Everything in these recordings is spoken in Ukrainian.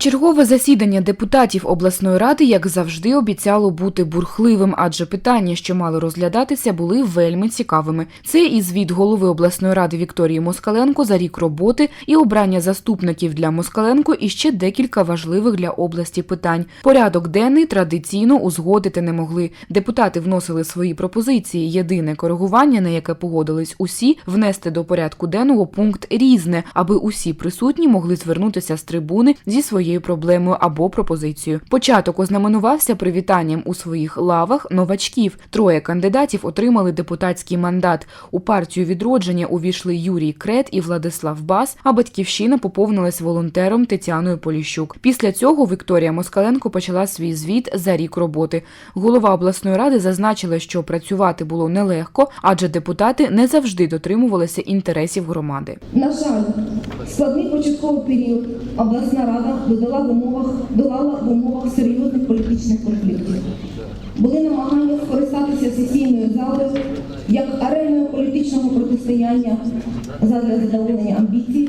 Чергове засідання депутатів обласної ради, як завжди, обіцяло бути бурхливим, адже питання, що мали розглядатися, були вельми цікавими. Це і звіт голови обласної ради Вікторії Москаленко за рік роботи, і обрання заступників для Москаленко, і ще декілька важливих для області питань. Порядок денний традиційно узгодити не могли. Депутати вносили свої пропозиції. Єдине коригування, на яке погодились усі, внести до порядку денного пункт різне, аби усі присутні могли звернутися з трибуни зі своєю проблемою або пропозицією. Початок ознаменувався привітанням у своїх лавах новачків. Троє кандидатів отримали депутатський мандат. У партію відродження увійшли Юрій Крет і Владислав Бас, а батьківщина поповнилась волонтером Тетяною Поліщук. Після цього Вікторія Москаленко почала свій звіт за рік роботи. Голова обласної ради зазначила, що працювати було нелегко, адже депутати не завжди дотримувалися інтересів громади. На жаль, складний початковий період обласна рада додала в умовах, долала в умовах серйозних політичних конфліктів. Були намагання скористатися сесійною залою як ареною політичного протистояння задля задоволення амбіцій,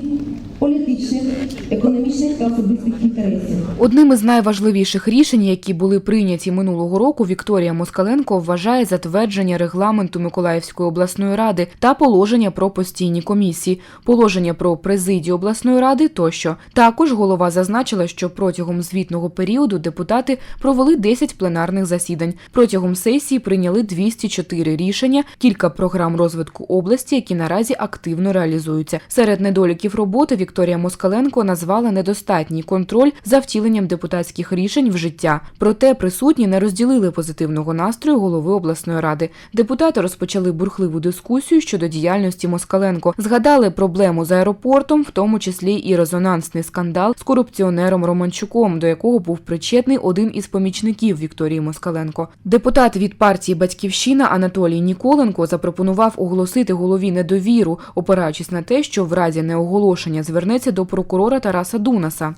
політичних, економічних та особистих інтересів. Одним із найважливіших рішень, які були прийняті минулого року, Вікторія Москаленко вважає затвердження регламенту Миколаївської обласної ради та положення про постійні комісії, положення про президію обласної ради тощо. Також голова зазначила, що протягом звітного періоду депутати провели 10 пленарних засідань. Протягом сесії прийняли 204 рішення, кілька програм розвитку області, які наразі активно реалізуються. Серед недоліків роботи Вікторія Москаленко назвала недостатній контроль за втіленням депутатських рішень в життя. Проте присутні не розділили позитивного настрою голови обласної ради. Депутати розпочали бурхливу дискусію щодо діяльності Москаленко. Згадали проблему з аеропортом, в тому числі і резонансний скандал з корупціонером Романчуком, до якого був причетний один із помічників Вікторії Москаленко. Депутат від партії Батьківщина Анатолій Ніколенко запропонував оголосити голові недовіру, опираючись на те, що в разі неоголошення звернеться до прокурора Тараса Дунаса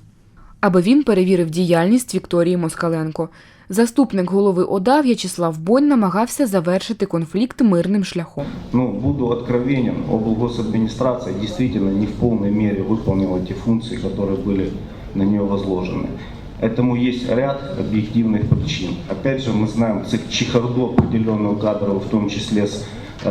аби він перевірив діяльність Вікторії Москаленко. Заступник голови ОДА В'ячеслав Бонь намагався завершити конфлікт мирним шляхом. Ну, буду откровенен, облгосадминистрация действительно не в полной мере выполнила те функции, которые были на нее возложены. Этому есть ряд объективных причин. Опять же, мы знаем цих- чехарду определенную кадров, в том числе с э,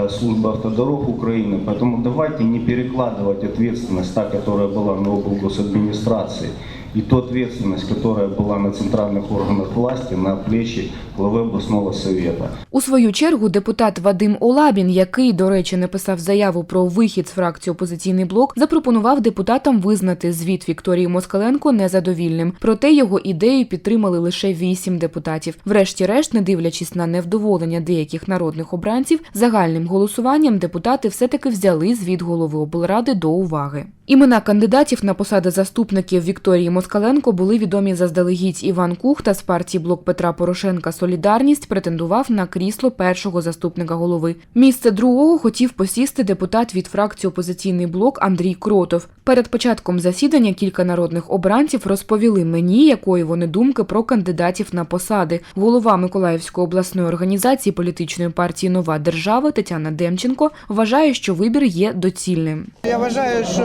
службы автодорог Украины. Поэтому давайте не перекладывать ответственность, та, которая была на облгосадминистрации, и ту ответственность, которая была на центральных органах власти, на плечи главы областного совета. У свою чергу депутат Вадим Олабін, який, до речі, написав заяву про вихід з фракції опозиційний блок, запропонував депутатам визнати звіт Вікторії Москаленко незадовільним. Проте його ідею підтримали лише вісім депутатів. Врешті-решт, не дивлячись на невдоволення деяких народних обранців, загальним голосуванням депутати все-таки взяли звіт голови облради до уваги. Імена кандидатів на посади заступників Вікторії Москаленко були відомі заздалегідь. Іван Кухта з партії Блок Петра Порошенка Солідарність претендував на крісло першого заступника голови. Місце другого хотів посісти депутат від фракції Опозиційний блок Андрій Кротов. Перед початком засідання кілька народних обранців розповіли мені, якої вони думки про кандидатів на посади. Голова Миколаївської обласної організації політичної партії Нова держава Тетяна Демченко вважає, що вибір є доцільним. Я вважаю, що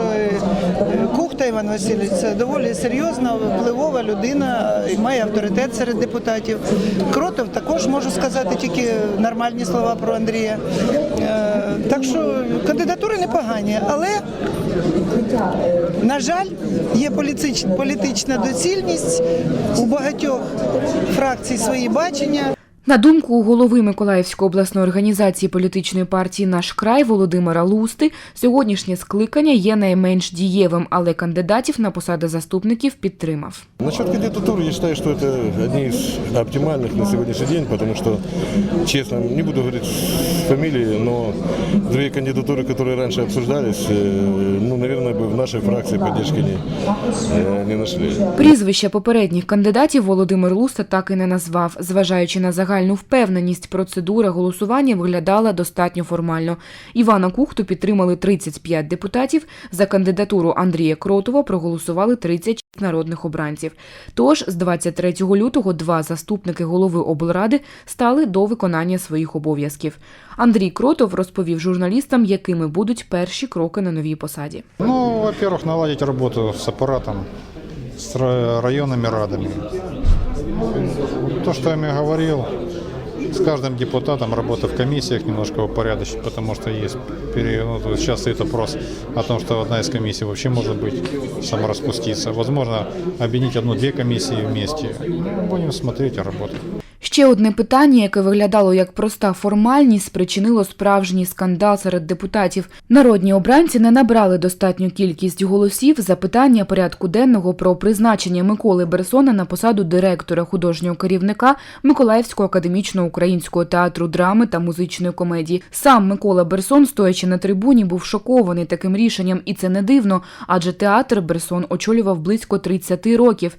Кухта Іван Васильович це доволі серйозна, впливова людина і має авторитет серед депутатів. Кротов також можу сказати тільки нормальні слова про Андрія. Е, Так що кандидатури непогані, але на жаль, є політична доцільність у багатьох фракцій свої бачення. На думку голови Миколаївської обласної організації політичної партії Наш край Володимира Лусти, сьогоднішнє скликання є найменш дієвим, але кандидатів на посади заступників підтримав. Насчет кандидатуры я считаю, что это одни из оптимальных на сегодняшний день, потому что, честно, не буду говорить фамилии, но две кандидатуры, которые раньше обсуждались, э, ну, наверное, бы в нашей фракции поддержки не, э, не нашли. Прізвища попередніх кандидатів Володимир Луста так і не назвав. Зважаючи на загальну впевненість, процедура голосування виглядала достатньо формально. Івана Кухту підтримали 35 депутатів. За кандидатуру Андрія Кротова проголосували 36 народних обранців. Тож з 23 лютого два заступники голови облради стали до виконання своїх обов'язків. Андрій Кротов розповів журналістам, якими будуть перші кроки на новій посаді. Ну, во-первых, наладить работу с аппаратом с ра- районными радами. То, что я им говорил, с каждым депутатом работа в комиссиях немножко упорядочить, потому что есть пере- ну, то есть сейчас стоит вопрос о том, что одна из комиссий вообще может быть самораспуститься. Возможно, объединить одну-две комиссии вместе. Будем смотреть и работать. Ще одне питання, яке виглядало як проста формальність, спричинило справжній скандал серед депутатів. Народні обранці не набрали достатню кількість голосів за питання порядку денного про призначення Миколи Берсона на посаду директора художнього керівника Миколаївського академічного українського театру драми та музичної комедії. Сам Микола Берсон, стоячи на трибуні, був шокований таким рішенням, і це не дивно, адже театр Берсон очолював близько 30 років.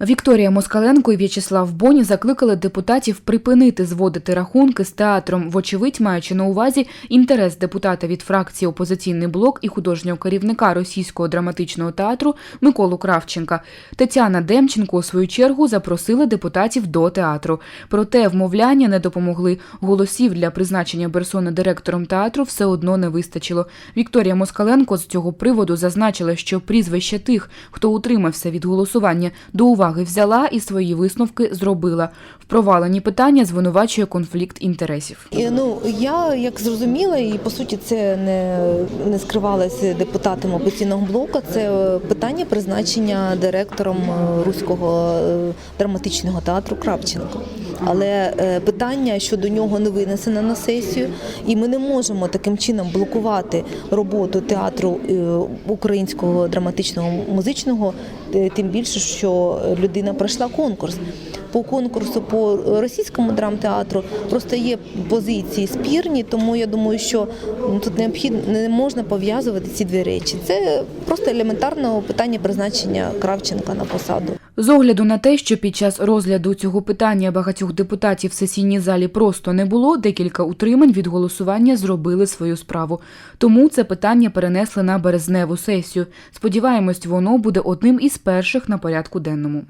Вікторія Москаленко і В'ячеслав Боні закликали депутатів припинити зводити рахунки з театром, вочевидь маючи на увазі інтерес депутата від фракції Опозиційний блок і художнього керівника російського драматичного театру Миколу Кравченка. Тетяна Демченко у свою чергу запросила депутатів до театру. Проте вмовляння не допомогли. Голосів для призначення Берсона директором театру все одно не вистачило. Вікторія Москаленко з цього приводу зазначила, що прізвище тих, хто утримався від голосування, до уваги взяла і свої висновки зробила. В провалені питання звинувачує конфлікт інтересів. І, Ну я як зрозуміла, і по суті це не, не скривалося депутатами опозиційного блоку. Це питання призначення директором е, руського е, драматичного театру Кравченко. Але е, питання щодо нього не винесено на сесію, і ми не можемо таким чином блокувати роботу театру е, українського драматичного музичного, е, тим більше, що людина пройшла конкурс. По конкурсу по російському драмтеатру просто є позиції спірні, тому я думаю, що ну, тут необхідно не можна пов'язувати ці дві речі. Це просто елементарне питання призначення Кравченка на посаду. З огляду на те, що під час розгляду цього питання багатьох депутатів в сесійній залі просто не було, декілька утримань від голосування зробили свою справу. Тому це питання перенесли на березневу сесію. Сподіваємось, воно буде одним із перших на порядку денному.